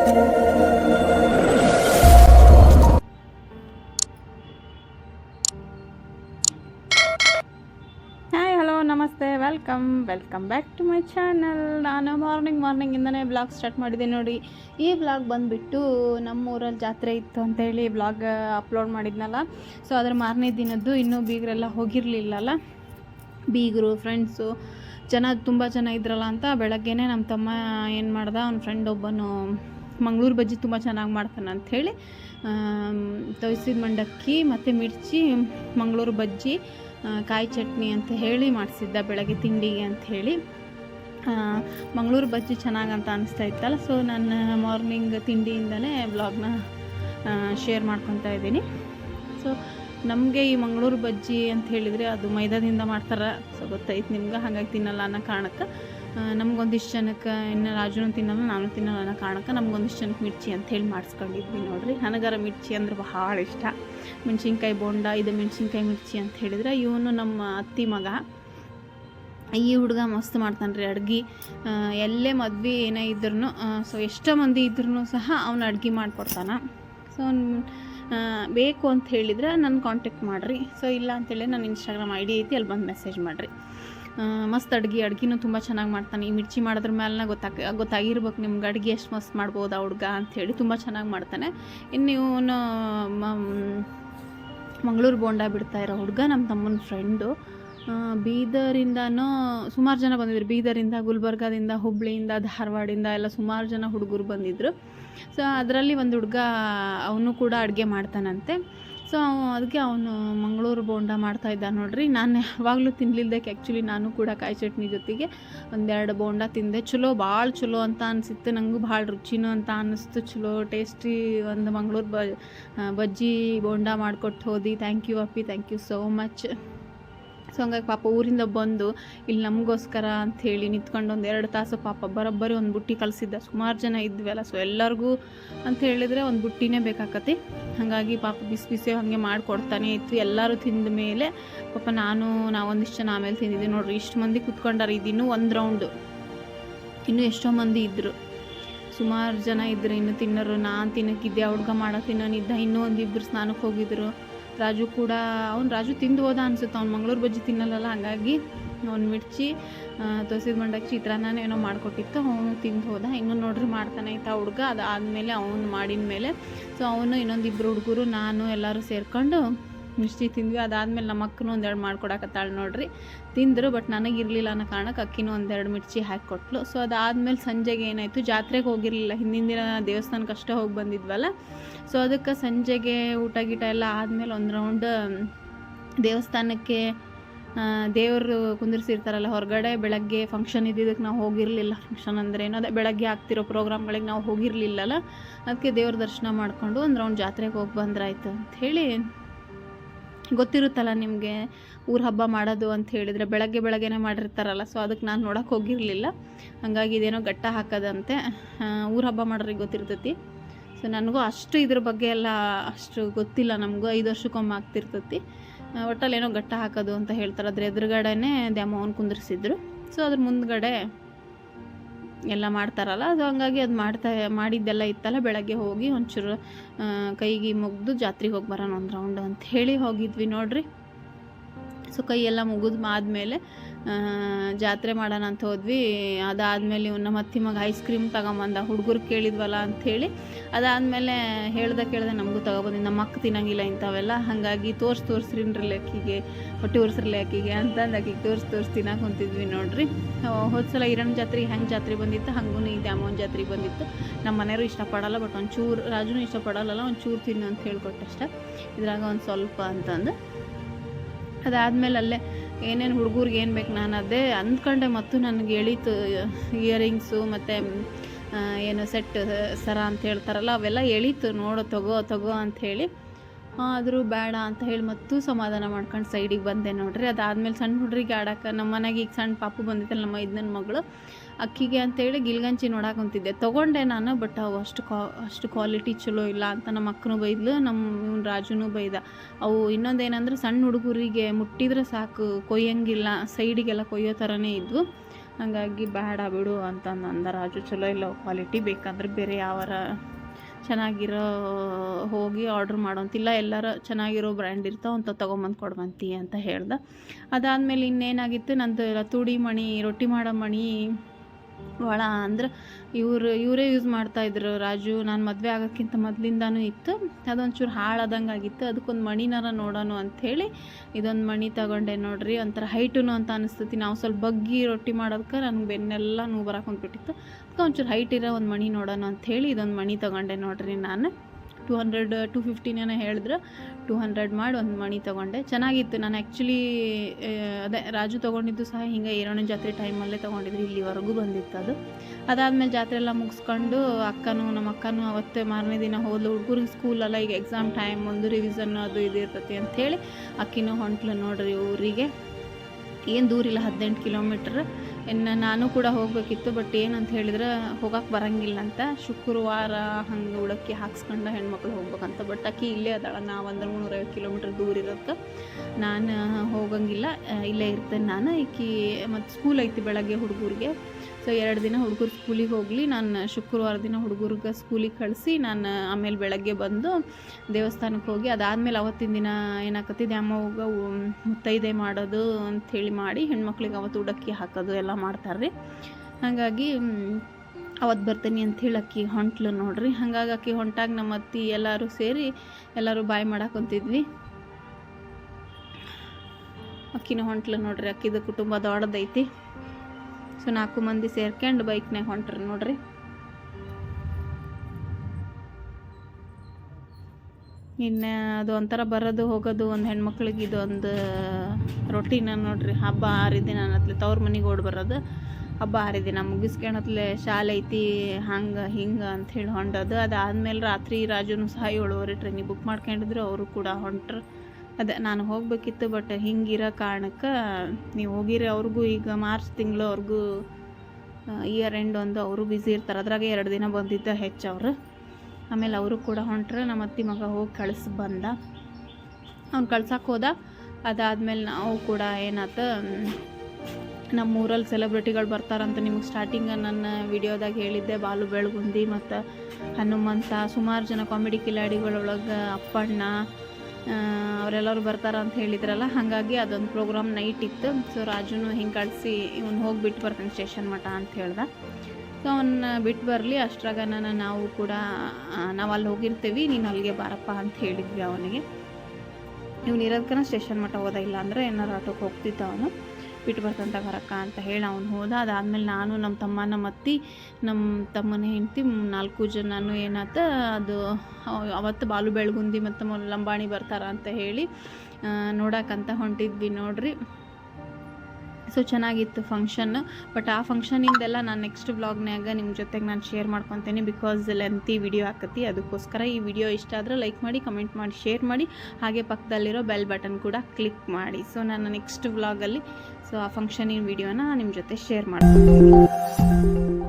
Hi hello namaste welcome welcome back to my channel ನಾನು morning ಮಾರ್ನಿಂಗಿಂದನೇ blog start ಮಾಡಿದೆ ನೋಡಿ. ಈ ಬ್ಲಾಗ್ ಬಂದುಬಿಟ್ಟು ನಮ್ಮೂರಲ್ಲಿ ಜಾತ್ರೆ ಇತ್ತು ಅಂತೇಳಿ ಬ್ಲಾಗ್ ಅಪ್ಲೋಡ್ ಮಾಡಿದ್ನಲ್ಲ. ಸೊ ಅದರ ಮಾರನೇ ದಿನದ್ದು ಇನ್ನೂ ಬೀಗರೆಲ್ಲ ಹೋಗಿರಲಿಲ್ಲಲ್ಲ. ಬೀಗರು ಫ್ರೆಂಡ್ಸು ಜನ ತುಂಬ ಜನ ಇದ್ರಲ್ಲ ಅಂತ ಬೆಳಗ್ಗೆನೇ ನಮ್ಮ ತಮ್ಮ ಏನು ಮಾಡ್ದ, ಅವ್ನ ಫ್ರೆಂಡ್ ಒಬ್ಬನು ಮಂಗಳೂರು ಬಜ್ಜಿ ತುಂಬ ಚೆನ್ನಾಗಿ ಮಾಡ್ತಾನೆ ಅಂಥೇಳಿ ತೋಯಿಸಿದ ಮಂಡಕ್ಕಿ ಮತ್ತು ಮಿರ್ಚಿ, ಮಂಗಳೂರು ಬಜ್ಜಿ ಕಾಯಿ ಚಟ್ನಿ ಅಂತ ಹೇಳಿ ಮಾಡಿಸಿದ್ದ ಬೆಳಗ್ಗೆ ತಿಂಡಿಗೆ ಅಂತ ಹೇಳಿ. ಮಂಗಳೂರು ಬಜ್ಜಿ ಚೆನ್ನಾಗಿ ಅಂತ ಅನಿಸ್ತಾ ಇತ್ತಲ್ಲ, ಸೊ ನಾನು ಮಾರ್ನಿಂಗ್ ತಿಂಡಿಯಿಂದನೇ ಬ್ಲಾಗ್ನ ಶೇರ್ ಮಾಡ್ಕೊತಾ ಇದ್ದೀನಿ. ಸೊ ನಮಗೆ ಈ ಮಂಗಳೂರು ಬಜ್ಜಿ ಅಂತ ಹೇಳಿದರೆ ಅದು ಮೈದಾದಿಂದ ಮಾಡ್ತಾರೆ, ಸೊ ಗೊತ್ತಾಯ್ತು ನಿಮ್ಗೆ, ಹಾಗಾಗಿ ತಿನ್ನಲ್ಲ ಅನ್ನೋ ಕಾರಣಕ್ಕೆ. ನಮ್ಗೊಂದಿಷ್ಟು ಜನಕ್ಕೆ ಇನ್ನು ರಾಜುನು ತಿನ್ನಲ್ಲ, ನಾನು ತಿನ್ನಲ್ಲ ಅನ್ನೋ ಕಾರಣಕ್ಕೆ ನಮಗೊಂದಿಷ್ಟು ಜನಕ್ಕೆ ಮಿರ್ಚಿ ಅಂತ ಹೇಳಿ ಮಾಡಿಸ್ಕೊಂಡಿದ್ವಿ ನೋಡಿರಿ. ನನಗರ ಮಿರ್ಚಿ ಅಂದ್ರೆ ಭಾಳ ಇಷ್ಟ. ಮೆಣಸಿನ್ಕಾಯಿ ಬೋಂಡ, ಇದು ಮೆಣಸಿನ್ಕಾಯಿ ಮಿರ್ಚಿ ಅಂತ ಹೇಳಿದ್ರೆ ಇವನು ನಮ್ಮ ಅತ್ತಿ ಮಗ. ಈ ಹುಡುಗ ಮಸ್ತ್ ಮಾಡ್ತಾನೆ ರೀ ಅಡ್ಗೆ ಎಲ್ಲೇ ಮದ್ವೆ ಏನೇ ಇದ್ರೂ ಸೊ ಎಷ್ಟೋ ಮಂದಿ ಇದ್ರೂ ಸಹ ಅವ್ನು ಅಡ್ಗೆ ಮಾಡಿಕೊಡ್ತಾನೆ. ಸೊ ಬೇಕು ಅಂತ ಹೇಳಿದ್ರೆ ನನ್ನ ಕಾಂಟ್ಯಾಕ್ಟ್ ಮಾಡಿರಿ. ಸೊ ಇಲ್ಲ ಅಂತೇಳಿ ನನ್ನ ಇನ್ಸ್ಟಾಗ್ರಾಮ್ ಐ ಡಿ ಐತಿ, ಅಲ್ಲಿ ಬಂದು ಮೆಸೇಜ್ ಮಾಡಿರಿ. ಮಸ್ತ್ ಅಡುಗೆ, ಅಡುಗೆನೂ ತುಂಬ ಚೆನ್ನಾಗಿ ಮಾಡ್ತಾನೆ. ಈ ಮಿರ್ಚಿ ಮಾಡೋದ್ರ ಮೇಲೆ ಗೊತ್ತಾಗ ಗೊತ್ತಾಗಿರ್ಬೇಕು ನಿಮ್ಗೆ ಅಡುಗೆ ಎಷ್ಟು ಮಸ್ತ್ ಮಾಡ್ಬೋದು ಆ ಹುಡುಗ ಅಂಥೇಳಿ ತುಂಬ ಚೆನ್ನಾಗಿ ಮಾಡ್ತಾನೆ. ಇನ್ನು ಇವನು ಮಂಗಳೂರು ಬೋಂಡ ಬಿಡ್ತಾ ಇರೋ ಹುಡುಗ ನಮ್ಮ ತಮ್ಮನ ಫ್ರೆಂಡು ಬೀದರಿಂದನೂ ಸುಮಾರು ಜನ ಬಂದಿದ್ರು. ಬೀದರಿಂದ, ಗುಲ್ಬರ್ಗಾದಿಂದ, ಹುಬ್ಳಿಯಿಂದ ಧಾರವಾಡಿಂದ ಎಲ್ಲ ಸುಮಾರು ಜನ ಹುಡುಗರು ಬಂದಿದ್ದರು ಸೊ ಅದರಲ್ಲಿ ಒಂದು ಹುಡುಗ ಅವನು ಕೂಡ ಅಡುಗೆ ಮಾಡ್ತಾನಂತೆ. ಸೊ ಅದಕ್ಕೆ ಅವನು ಮಂಗಳೂರು ಬೋಂಡ ಮಾಡ್ತಾ ಇದ್ದ ನೋಡ್ರಿ. ನಾನು ಯಾವಾಗಲೂ ತಿನ್ಲಿಲ್ದಕ್ಕೆ ಆ್ಯಕ್ಚುಲಿ ನಾನು ಕೂಡ ಕಾಯಿ ಚಟ್ನಿ ಜೊತೆಗೆ ಒಂದೆರಡು ಬೋಂಡ ತಿಂದೆ. ಚಲೋ, ಭಾಳ ಚಲೋ ಅಂತ ಅನಿಸಿತ್ತು. ನನಗೂ ಭಾಳ ರುಚಿನೂ ಅಂತ ಅನ್ನಿಸ್ತು ಚಲೋ ಟೇಸ್ಟಿ ಒಂದು ಮಂಗಳೂರು ಬಜ್ಜಿ ಬೋಂಡ ಮಾಡಿಕೊಟ್ಟು ಹೋದಿ. ಥ್ಯಾಂಕ್ ಯು ಅಪ್ಪಿ. Thank you so much so ಪಾಪ ಊರಿಂದ ಬಂದು ಇಲ್ಲಿ ನಮಗೋಸ್ಕರ ಅಂಥೇಳಿ ನಿಂತ್ಕೊಂಡು ಒಂದು ಎರಡು ತಾಸು ಪಾಪ ಬರೋಬ್ಬರಿ ಒಂದು ಬುಟ್ಟಿ ಕಲಿಸಿದ್ದ. ಸುಮಾರು ಜನ ಇದ್ವಲ್ಲ ಸೊ ಎಲ್ಲರಿಗೂ ಅಂತ ಹೇಳಿದರೆ ಒಂದು ಬುಟ್ಟಿನೇ ಬೇಕಾಕತಿ. ಹಾಗಾಗಿ ಪಾಪ ಬಿಸಿ ಬಿಸಿ ಹಾಗೆ ಮಾಡಿಕೊಡ್ತಾನೆ ಇತ್ತು. ಎಲ್ಲರೂ ತಿಂದ ಮೇಲೆ ಪಾಪ ನಾನು, ನಾವು ಒಂದಿಷ್ಟು ಜನ ಆಮೇಲೆ ತಿಂದಿದ್ದೆ ನೋಡ್ರಿ, ಇಷ್ಟು ಮಂದಿ ಕುತ್ಕೊಂಡಾರ ಇದಿನ್ನೂ ಒಂದು ರೌಂಡು ಇನ್ನೂ ಎಷ್ಟೋ ಮಂದಿ ಇದ್ದರು ಸುಮಾರು ಜನ ಇದ್ದರು ಇನ್ನು ತಿನ್ನೋರು. ನಾನು ತಿನ್ನಕ್ಕಿದ್ದೆ ಹುಡ್ಗ ಮಾಡೋ ತಿನ್ನೋನಿದ್ದ. ಇನ್ನೂ ಒಂದಿಬ್ಬರು ಸ್ನಾನಕ್ಕೆ ಹೋಗಿದ್ರು. ರಾಜು ಕೂಡ, ಅವ್ನು ರಾಜು ತಿಂದು ಹೋದ ಅನ್ಸುತ್ತೆ. ಅವ್ನು ಮಂಗಳೂರು ಬಜ್ಜಿ ತಿನ್ನಲ್ಲಲ್ಲ, ಹಾಗಾಗಿ ಅವ್ನು ಮಿರ್ಚಿ ತೋಸಿದ ಮಂಡಕ್ಕಿ ಚಿತ್ರಾನ್ನನೇ ಏನೋ ಮಾಡಿಕೊಟ್ಟಿತ್ತು. ಅವನು ತಿಂದು ಹೋದ. ಇನ್ನು ನೋಡ್ರಿ ಮಾಡ್ತಾನೆ ಇತ್ತು ಹುಡುಗ. ಅದು ಆದಮೇಲೆ ಅವನು ಮಾಡಿದ ಮೇಲೆ ಸೊ ಅವನು ಇನ್ನೊಂದಿಬ್ಬರು ಹುಡುಗರು, ನಾನು ಎಲ್ಲರೂ ಸೇರ್ಕೊಂಡು ಮಿರ್ಚಿ ತಿಂದ್ವಿ. ಅದಾದಮೇಲೆ ನಮ್ಮ ಅಕ್ಕನೂ ಒಂದೆರಡು ಮಾಡ್ಕೊಡಕತ್ತಾಳೆ ನೋಡ್ರಿ. ತಿಂದರು ಬಟ್ ನನಗೆ ಇರಲಿಲ್ಲ ಅನ್ನೋ ಕಾರಣಕ್ಕೆ ಅಕ್ಕಿನೂ ಒಂದೆರಡು ಮಿರ್ಚಿ ಹಾಕಿಕೊಟ್ಲು. ಸೊ ಅದಾದಮೇಲೆ ಸಂಜೆಗೆ ಏನಾಯಿತು, ಜಾತ್ರೆಗೆ ಹೋಗಿರಲಿಲ್ಲ. ಹಿಂದಿನ ದಿನ ದೇವಸ್ಥಾನಕ್ಕೆ ಅಷ್ಟೇ ಹೋಗಿ ಬಂದಿದ್ವಲ್ಲ. ಸೊ ಅದಕ್ಕೆ ಸಂಜೆಗೆ ಊಟ ಗೀಟ ಎಲ್ಲ ಆದಮೇಲೆ ಒಂದು ರೌಂಡ್ ದೇವಸ್ಥಾನಕ್ಕೆ ದೇವರು ಕುಂದಿರ್ಸಿರ್ತಾರಲ್ಲ, ಹೊರಗಡೆ ಬೆಳಗ್ಗೆ ಫಂಕ್ಷನ್ ಇದ್ದಿದ್ದಕ್ಕೆ ನಾವು ಹೋಗಿರಲಿಲ್ಲ. ಫಂಕ್ಷನ್ ಅಂದರೆ ಏನೋ? ಅದೇ ಬೆಳಗ್ಗೆ ಆಗ್ತಿರೋ ಪ್ರೋಗ್ರಾಮ್ಗಳಿಗೆ ನಾವು ಹೋಗಿರಲಿಲ್ಲಲ್ಲ. ಅದಕ್ಕೆ ದೇವ್ರ ದರ್ಶನ ಮಾಡಿಕೊಂಡು ಒಂದು ರೌಂಡ್ ಜಾತ್ರೆಗೆ ಹೋಗಿ ಬಂದ್ರಾಯ್ತು ಅಂಥೇಳಿ ಗೊತ್ತಿರುತ್ತಲ್ಲ ನಿಮಗೆ ಊರ ಹಬ್ಬ ಮಾಡೋದು ಅಂತ ಹೇಳಿದರೆ, ಬೆಳಗ್ಗೆ ಬೆಳಗ್ಗೆನೇ ಮಾಡಿರ್ತಾರಲ್ಲ ಸೊ ಅದಕ್ಕೆ ನಾನು ನೋಡೋಕೆ ಹೋಗಿರಲಿಲ್ಲ. ಹಾಗಾಗಿ ಇದೇನೋ ಗಟ್ಟ ಹಾಕೋದಂತೆ ಊರ ಹಬ್ಬ ಮಾಡೋರಿಗೆ ಗೊತ್ತಿರ್ತೈತಿ. ಸೊ ನನಗೂ ಅಷ್ಟು ಇದ್ರ ಬಗ್ಗೆ ಎಲ್ಲ ಅಷ್ಟು ಗೊತ್ತಿಲ್ಲ, ನಮಗೂ ಐದು ವರ್ಷಕ್ಕೊಮ್ಮೆ ಆಗ್ತಿರ್ತೈತಿ. ಒಟ್ಟಲ್ಲಿ ಏನೋ ಗಟ್ಟ ಹಾಕೋದು ಅಂತ ಹೇಳ್ತಾರೆ. ಅದ್ರ ಎದುರುಗಡೆನೇ ದ್ಯಾಮವ್ವನ ಕುಂದ್ರಿಸಿದ್ರು. ಸೊ ಅದ್ರ ಮುಂದ್ಗಡೆ ಎಲ್ಲ ಮಾಡ್ತಾರಲ್ಲ, ಅದು ಹಂಗಾಗಿ ಅದು ಮಾಡ್ತಾ, ಮಾಡಿದ್ದೆಲ್ಲ ಇತ್ತಲ್ಲ, ಬೆಳಗ್ಗೆ ಹೋಗಿ ಒಂಚೂರು ಕೈಗೆ ಮುಗ್ದು ಜಾತ್ರೆಗೆ ಹೋಗಿ ಬರೋಣ ಒಂದು ರೌಂಡ್ ಅಂತ ಹೇಳಿ ಹೋಗಿದ್ವಿ ನೋಡ್ರಿ. ಸೊ ಕೈಯೆಲ್ಲ ಮುಗಿದು ಆದಮೇಲೆ ಜಾತ್ರೆ ಮಾಡೋಣ ಅಂತ ಹೋದ್ವಿ. ಅದಾದಮೇಲೆ ಇವ್ನ ಮತ್ತೆ ಮಗ ಐಸ್ ಕ್ರೀಮ್ ತಗೊಂಬಂದ, ಹುಡುಗರು ಕೇಳಿದ್ವಲ್ಲ ಅಂಥೇಳಿ ಅದಾದಮೇಲೆ ಹೇಳ್ದೆ ಕೇಳ್ದೆ ನಮಗೂ ತಗೊಬಂದು, ನಮ್ಮ ಅಕ್ಕ ತಿನ್ನಂಗಿಲ್ಲ ಇಂಥವೆಲ್ಲ, ಹಾಗಾಗಿ ತೋರ್ಸಿ ರೀನ್ ಅಕ್ಕಿಗೆ, ಹೊಟ್ಟೆ ಉರ್ಸ್ರಲಿ ಅಕ್ಕಿಗೆ ಅಂತಂದು ಅಕ್ಕಿಗೆ ತೋರ್ಸಿ, ತೋರಿಸಿ ತಿನ್ನಕ್ಕೆ ಹೊಂತಿದ್ವಿ ನೋಡಿರಿ. ಹೋದ ಸಲ ಹಿರಣ್ಣ ಜಾತ್ರೆ ಹೆಂಗೆ ಜಾತ್ರೆ ಬಂದಿತ್ತು, ಹಂಗೂ ಇದೆ ಅಮ್ಮನ ಜಾತ್ರೆಗೆ ಬಂದಿತ್ತು. ನಮ್ಮ ಮನೆಯವರು ಇಷ್ಟಪಡಲ್ಲ ಬಟ್ ಒಂಚೂರು, ರಾಜುನು ಇಷ್ಟಪಡಲ್ಲ ಚೂರು ತಿನ್ನು ಅಂತ ಹೇಳ್ಕೊಟ್ಟಷ್ಟೆ. ಇದ್ರಾಗ ಒಂದು ಸ್ವಲ್ಪ ಅಂತಂದು. ಅದಾದಮೇಲೆ ಅಲ್ಲೇ ಏನೇನು ಹುಡುಗರಿಗೆ ಏನು ಬೇಕು ನಾನು ಅದೇ ಅಂದ್ಕೊಂಡೆ ಮತ್ತು ನನಗೆ ಎಳೀತು ಇಯರಿಂಗ್ಸು ಮತ್ತು ಏನು ಸೆಟ್ ಸರ ಅಂತ ಹೇಳ್ತಾರಲ್ಲ, ಅವೆಲ್ಲ ಎಳೀತು, ನೋಡು, ತಗೋ ತಗೋ ಅಂಥೇಳಿ ಆದರೂ ಬೇಡ ಅಂತ ಹೇಳಿ ಮತ್ತು ಸಮಾಧಾನ ಮಾಡ್ಕೊಂಡು ಸೈಡಿಗೆ ಬಂದೆ ನೋಡ್ರಿ. ಅದಾದಮೇಲೆ ಸಣ್ಣ ಹುಡ್ರಿಗೆ ಆಡಕ್ಕೆ ನಮ್ಮ ಮನೆಗೆ ಈಗ ಸಣ್ಣ ಪಾಪು ಬಂದಿತ್ತಲ್ಲ, ನಮ್ಮ ಇದನ್ನ ಮಗಳು. ಅಕ್ಕಿಗೆ ಅಂತೇಳಿ ಗಿಲ್ಗಂಚಿ ನೋಡಕ್ಕೆ ಹೊಂತಿದ್ದೆ ತೊಗೊಂಡೆ ನಾನು ಬಟ್ ಅವು ಅಷ್ಟು ಕ್ವಾ ಅಷ್ಟು ಕ್ವಾಲಿಟಿ ಚಲೋ ಇಲ್ಲ ಅಂತ ನಮ್ಮ ಅಕ್ಕನೂ ಬೈದ್ಲು, ನಮ್ಮ ರಾಜುನೂ ಬೈದ. ಅವು ಇನ್ನೊಂದೇನಂದ್ರೆ ಸಣ್ಣ ಹುಡುಗರಿಗೆ ಮುಟ್ಟಿದ್ರೆ ಸಾಕು, ಕೊಯ್ಯಂಗಿಲ್ಲ ಸೈಡಿಗೆಲ್ಲ ಕೊಯ್ಯೋ ಥರನೇ ಇದ್ವು. ಹಾಗಾಗಿ ಬೇಡ ಬಿಡು ಅಂತ ನಂದ ರಾಜು, ಚಲೋ ಇಲ್ಲ ಕ್ವಾಲಿಟಿ ಬೇಕಂದ್ರೆ ಬೇರೆ ಯಾವಾರ ಚೆನ್ನಾಗಿರೋ ಹೋಗಿ ಆರ್ಡ್ರ್ ಮಾಡೋಂತಿಲ್ಲ, ಎಲ್ಲರ ಚೆನ್ನಾಗಿರೋ ಬ್ರ್ಯಾಂಡ್ ಇರ್ತಾವೆ, ಅಂತ ತೊಗೊಂಬಂದು ಕೊಡುವಂತಿ ಅಂತ ಹೇಳ್ದೆ. ಅದಾದಮೇಲೆ ಇನ್ನೇನಾಗಿತ್ತು, ನಂದು ತುಡಿ ಮಣಿ, ರೊಟ್ಟಿ ಮಾಡೋ ಮಣಿ ಭಾಳ ಅಂದ್ರೆ ಇವ್ರು, ಇವರೇ ಯೂಸ್ ಮಾಡ್ತಾಯಿದ್ರು ರಾಜು. ನಾನು ಮದುವೆ ಆಗೋಕ್ಕಿಂತ ಮೊದಲಿಂದಾನು ಇತ್ತು. ಅದೊಂಚೂರು ಹಾಳಾದಂಗೆ ಆಗಿತ್ತು ಅದಕ್ಕೊಂದು ಮಣಿನಾರ ನೋಡೋಣ ಅಂಥೇಳಿ ಇದೊಂದು ಮಣಿ ತಗೊಂಡೆ ನೋಡ್ರಿ, ಒಂಥರ ಹೈಟು ಅಂತ ಅನಿಸ್ತೈತಿ ನಾವು ಸ್ವಲ್ಪ ಬಗ್ಗಿ ರೊಟ್ಟಿ ಮಾಡೋದಕ್ಕೆ ನನಗೆ ಬೆನ್ನೆಲ್ಲ ನೋವು ಬರಕೊಂಡ್ಬಿಟ್ಟಿತ್ತು ಅದಕ್ಕೆ ಒಂಚೂರು ಹೈಟ್ ಇರೋ ಒಂದು ಮಣಿ ನೋಡೋಣ ಅಂಥೇಳಿ ಇದೊಂದು ಮಣಿ ತಗೊಂಡೆ ನೋಡ್ರಿ ನಾನು. ಟು ಹಂಡ್ರೆಡ್ ಟು ಫಿಫ್ಟಿನೇನೋ ಹೇಳಿದ್ರೆ. ಟು ಹಂಡ್ರೆಡ್ ಮಾಡಿ, ಒಂದು ಮಣಿ ತೊಗೊಂಡೆ. ಚೆನ್ನಾಗಿತ್ತು. ನಾನು ಆ್ಯಕ್ಚುಲಿ ಅದೇ ರಾಜು ತೊಗೊಂಡಿದ್ದು ಸಹ ಹಿಂಗೆ ಏರೋಣ ಜಾತ್ರೆ ಟೈಮಲ್ಲೇ ತೊಗೊಂಡಿದ್ರು, ಇಲ್ಲಿವರೆಗೂ ಬಂದಿತ್ತು ಅದು. ಅದಾದಮೇಲೆ ಜಾತ್ರೆ ಎಲ್ಲ ಮುಗಿಸ್ಕೊಂಡು ಅಕ್ಕನೂ, ನಮ್ಮ ಅಕ್ಕನೂ ಅವತ್ತೇ ಮಾರನೇ ದಿನ ಹೋದ್ಲು. ಹುಡುಗರಿಗೆ ಸ್ಕೂಲೆಲ್ಲ ಈಗ ಎಕ್ಸಾಮ್ ಟೈಮ್ ಒಂದು ರಿವಿಸನ್ ಅದು ಇದು ಇರ್ತೈತಿ ಅಂಥೇಳಿ ಅಕ್ಕಿನೂ ಹೊಂಟ್ಲು ನೋಡ್ರಿ ಊರಿಗೆ. ಏನು ದೂರಿಲ್ಲ, ಹದಿನೆಂಟು ಕಿಲೋಮೀಟ್ರ್ ಇನ್ನು ನಾನು ಕೂಡ ಹೋಗಬೇಕಿತ್ತು ಬಟ್ ಏನಂತ ಹೇಳಿದ್ರೆ ಹೋಗಕ್ಕೆ ಬರಂಗಿಲ್ಲ ಅಂತ. ಶುಕ್ರವಾರ ಹಂಗೆ ಉಳಕ್ಕಿ ಹಾಕ್ಸ್ಕೊಂಡು ಹೆಣ್ಮಕ್ಳು ಹೋಗ್ಬೇಕಂತ ಬಟ್ ಅಕ್ಕಿ ಇಲ್ಲೇ ಅದಾಳ. ನಾವಂದ್ರೆ ಮುನ್ನೂರೈವತ್ತು ಕಿಲೋಮೀಟ್ರ್ ದೂರ ಇರೋದಕ್ಕೆ ನಾನು ಹೋಗಂಗಿಲ್ಲ. ಇಲ್ಲೇ ಇರ್ತೇನೆ ನಾನು. ಈಕಿ ಮತ್ತು ಸ್ಕೂಲ್ ಐತಿ ಬೆಳಗ್ಗೆ ಹುಡುಗರಿಗೆ. ಸೊ ಎರಡು ದಿನ ಹುಡುಗರು ಸ್ಕೂಲಿಗೆ ಹೋಗಲಿ, ನಾನು ಶುಕ್ರವಾರ ದಿನ ಹುಡುಗರಿಗೆ ಸ್ಕೂಲಿಗೆ ಕಳಿಸಿ, ನಾನು ಆಮೇಲೆ ಬೆಳಗ್ಗೆ ಬಂದು ದೇವಸ್ಥಾನಕ್ಕೆ ಹೋಗಿ, ಅದಾದಮೇಲೆ ಅವತ್ತಿನ ದಿನ ಏನಾಕತ್ತಿದೆ ದ್ಯಾಮವ್ಗ ಮುತ್ತೈದೆ ಮಾಡೋದು ಅಂಥೇಳಿ ಮಾಡಿ ಹೆಣ್ಮಕ್ಳಿಗೆ ಅವತ್ತು ಉಡಕ್ಕಿ ಹಾಕೋದು ಎಲ್ಲ ಮಾಡ್ತಾರೆ ರೀ ಹಾಗಾಗಿ ಅವತ್ತು ಬರ್ತೀನಿ ಅಂಥೇಳಿ ಅಕ್ಕಿ ಹೊಂಟ್ಲು ನೋಡ್ರಿ. ಹಾಗಾಗಿ ಅಕ್ಕಿ ಹೊಂಟಾಗ ನಮ್ಮ ಅತ್ತಿ ಎಲ್ಲರೂ ಸೇರಿ ಎಲ್ಲರೂ ಬಾಯ್ ಮಾಡಾಕೊಂತಿದ್ವಿ ಅಕ್ಕಿನ ಹೊಂಟ್ಲು ನೋಡ್ರಿ, ಅಕ್ಕಿದ ಕುಟುಂಬ ದೊಡ್ಡದೈತಿ. ಸೊ ನಾಲ್ಕು ಮಂದಿ ಸೇರ್ಕೊಂಡು ಬೈಕ್ನಾಗ ಹೊಂಟ್ರಿ ನೋಡ್ರಿ. ಇನ್ನು ಅದು ಒಂಥರ ಬರೋದು ಹೋಗೋದು, ಒಂದು ಹೆಣ್ಮಕ್ಳಿಗೆ ಇದೊಂದು ರೊಟೀನ ನೋಡ್ರಿ. ಹಬ್ಬ ಹರಿದಿನ ಅನ್ನತ್ಲೆ ತವ್ರ ಮನೆಗೆ ಓಡಿ ಬರೋದು. ಹಬ್ಬ ಹರಿದಿನ ಮುಗಿಸ್ಕೊಳತ್ಲೆ ಶಾಲೆ ಐತಿ, ಹಂಗೆ ಹಿಂಗೆ ಅಂಥೇಳಿ ಹೊಂಡೋದು. ಅದಾದಮೇಲೆ ರಾತ್ರಿ ರಾಜುನು ಸಹ ಏಳುವರೆ ಟ್ರೈನಿಗೆ ಬುಕ್ ಮಾಡ್ಕೊಂಡಿದ್ರು, ಅವರು ಕೂಡ ಹೊಂಟ್ರು. ಅದೇ ನಾನು ಹೋಗಬೇಕಿತ್ತು ಬಟ್ ಹಿಂಗಿರೋ ಕಾರಣಕ್ಕೆ ನೀವು ಹೋಗಿರಿ, ಅವ್ರಿಗೂ ಈಗ ಮಾರ್ಚ್ ತಿಂಗಳು ಅವ್ರಿಗೂ ಇಯರ್ ಎಂಡ್ ಒಂದು ಅವರು ಬ್ಯುಸಿ ಇರ್ತಾರೆ. ಅದ್ರಾಗೆ ಎರಡು ದಿನ ಬಂದಿದ್ದ ಹೆಚ್ಚು ಅವರು. ಆಮೇಲೆ ಅವರು ಕೂಡ ಹೊಂಟ್ರೆ, ನಮ್ಮ ಅತ್ತಿ ಮಗ ಹೋಗಿ ಕಳಿಸಿ ಬಂದ. ಅವ್ನು ಕಳ್ಸಕ್ಕೆ ಹೋದ. ಅದಾದಮೇಲೆ ನಾವು ಕೂಡ ಏನಾತ ನಮ್ಮ ಊರಲ್ಲಿ ಸೆಲೆಬ್ರಿಟಿಗಳು ಬರ್ತಾರಂತ ನಿಮಗೆ ಸ್ಟಾರ್ಟಿಂಗ್ ನನ್ನ ವಿಡಿಯೋದಾಗ ಹೇಳಿದ್ದೆ, ಬಾಲು ಬೆಳಗುಂದಿ ಮತ್ತು ಹನುಮಂತ, ಸುಮಾರು ಜನ ಕಾಮಿಡಿ ಕಿಲಾಡಿಗಳೊಳಗೆ ಅಪ್ಪಣ್ಣ ಅವರೆಲ್ಲರೂ ಬರ್ತಾರ ಅಂತ ಹೇಳಿದ್ರಲ್ಲ, ಹಾಗಾಗಿ ಅದೊಂದು ಪ್ರೋಗ್ರಾಮ್ ನೈಟ್ ಇತ್ತು. ಸೊ ರಾಜುನು ಹಿಂಗೆ ಕಳಿಸಿ, ಇವ್ನು ಹೋಗಿ ಬಿಟ್ಟು ಬರ್ತಾನೆ ಸ್ಟೇಷನ್ ಮಠ ಅಂತ ಹೇಳ್ದೆ. ಸೊ ಅವನ್ನ ಬಿಟ್ಟು ಬರಲಿ ಅಷ್ಟ್ರಾಗ ನಾವು ಕೂಡ ನಾವು ಅಲ್ಲಿ ಹೋಗಿರ್ತೀವಿ, ನೀನು ಅಲ್ಲಿಗೆ ಬಾರಪ್ಪ ಅಂತ ಹೇಳಿದ್ವಿ ಅವನಿಗೆ. ಇವ್ನು ಇರೋದಕ್ಕನ ಸ್ಟೇಷನ್ ಮಠ ಹೋದ ಇಲ್ಲ ಅಂದರೆ ಏನಾರು ಆಟೋಕ್ಕೆ ಹೋಗ್ತಿದ್ದ ಅವನು. ಬಿಟ್ಟು ಬರ್ತಂತ ಬರಕ್ಕ ಅಂತ ಹೇಳಿ ಅವ್ನು ಹೋದ. ಅದಾದಮೇಲೆ ನಾನು ನಮ್ಮ ತಮ್ಮ ನಮ್ಮ ಅತ್ತಿ ನಮ್ಮ ತಮ್ಮನ ಹೆಂಡತಿ ನಾಲ್ಕು ಜನನು ಏನಾತ, ಅದು ಅವತ್ತು ಬಾಲು ಬೆಳಗುಂದಿ ಮತ್ತು ಲಂಬಾಣಿ ಬರ್ತಾರ ಅಂತ ಹೇಳಿ ನೋಡಕ್ಕಂತ ಹೊಂಟಿದ್ವಿ ನೋಡ್ರಿ. ಸೊ ಚೆನ್ನಾಗಿತ್ತು ಫಂಕ್ಷನ್ ಬಟ್ ಆ ಫಂಕ್ಷನಿಂದೆಲ್ಲ ನಾನು ನೆಕ್ಸ್ಟ್ ವ್ಲಾಗ್ನಾಗ ನಿಮ್ಮ ಜೊತೆಗೆ ನಾನು ಶೇರ್ ಮಾಡ್ಕೊತೀನಿ ಬಿಕಾಸ್ ಲೆಂತಿ ವಿಡಿಯೋ ಹಾಕತಿ ಅದಕ್ಕೋಸ್ಕರ ಈ ವಿಡಿಯೋ ಇಷ್ಟ ಆದರೆ ಲೈಕ್ ಮಾಡಿ ಕಮೆಂಟ್ ಮಾಡಿ ಶೇರ್ ಮಾಡಿ. ಹಾಗೆ ಪಕ್ಕದಲ್ಲಿರೋ ಬೆಲ್ ಬಟನ್ ಕೂಡ ಕ್ಲಿಕ್ ಮಾಡಿ. ಸೊ ನಾನು ನೆಕ್ಸ್ಟ್ ವ್ಲಾಗಲ್ಲಿ ಸೊ ಆ ಫಂಕ್ಷನಿನ ವಿಡಿಯೋನ ನಿಮ್ಮ ಜೊತೆ ಶೇರ್ ಮಾಡ್ತೀನಿ